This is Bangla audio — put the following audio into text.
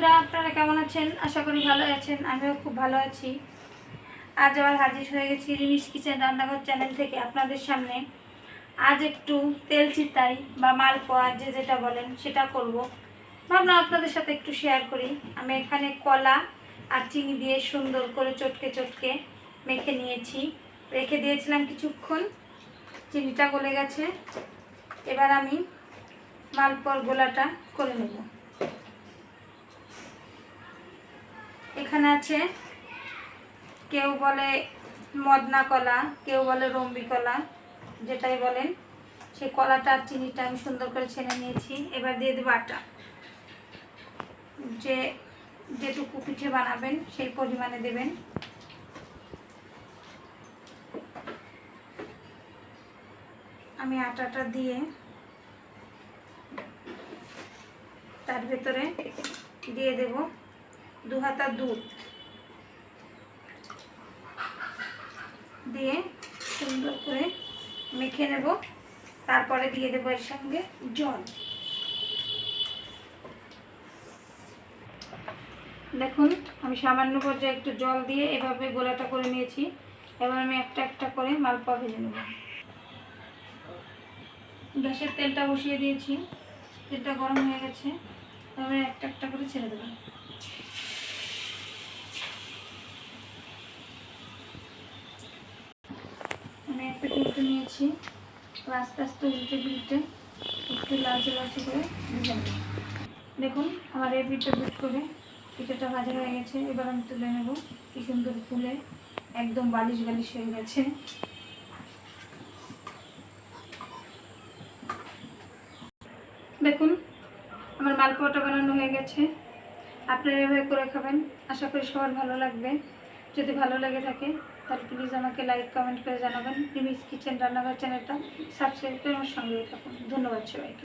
বন্ধুরা, আপনারা কেমন আছেন? আশা করি ভালো আছেন। আমিও খুব ভালো আছি। আজ আবার হাজির হয়ে গেছি রিমিস কিচেন রান্নাঘর চ্যানেল থেকে আপনাদের সামনে। আজ একটু তেল চিতাই বা মালপোয়া, যে যেটা বলেন, সেটা করব। ভাবলাম আপনাদের সাথে একটু শেয়ার করি। আমি এখানে কলা আর চিনি দিয়ে সুন্দর করে চটকে চটকে মেখে নিয়েছি। রেখে দিয়েছিলাম কিছুক্ষণ। চিনিটা গলে গেছে। এবার আমি মালপোয়ার গোলাটা করে নেব। এখানে আছে, কেউ বলে মদনা কলা, কেউ বলে রম্বি কলা, যেটাই বলেন। সেই কলাটা আর চিনিটা আমি সুন্দর করে ছেনে নিয়েছি। এবার দিয়ে দেবো আটা। যে যেটুকু পিঠে বানাবেন, সেই পরিমাণে দেবেন। আমি আটাটা দিয়ে তার ভেতরে দিয়ে দেব। দু হাতা দুধ। দিয়ে সুন্দর করে মেখে নেব। তারপরে দিয়ে দেবো এর সঙ্গে জল। দেখুন, আমি সামান্য পর্যায়ে একটু জল দিয়ে এভাবে গোলাটা করে নিয়েছি। এবার আমি একটা একটা করে মালপোয়া ভেজে নেব। গ্যাসের তেলটা বসিয়ে দিয়েছি। তেলটা গরম হয়ে গেছে। এবার একটা একটা করে ছেড়ে দেবো। আমি একটা উল্টে নিয়েছি। তো আস্তে আস্তে উল্টে উল্টে একটু লালচে লালচে করে দেখুন, আমার এই পিঠে পিট করে পিঠেটা ভাজা হয়ে গেছে। এবার আমি তুলে নেব। কি সুন্দর ফুলে একদম বালিশ বালিশ হয়ে গেছে। দেখুন, আমার মালপোয়াটা বানানো হয়ে গেছে। আপনারা এভাবে করে খাবেন। আশা করি সবার ভালো লাগবে। যদি ভালো লেগে থাকে, তাহলে প্লিজ আমাকে লাইক কমেন্ট করে জানাবেন। প্রিমিস কিচেন রান্নাঘর চ্যানেলটা সাবস্ক্রাইব করে আমার সঙ্গে থাকুন। ধন্যবাদ সবাইকে।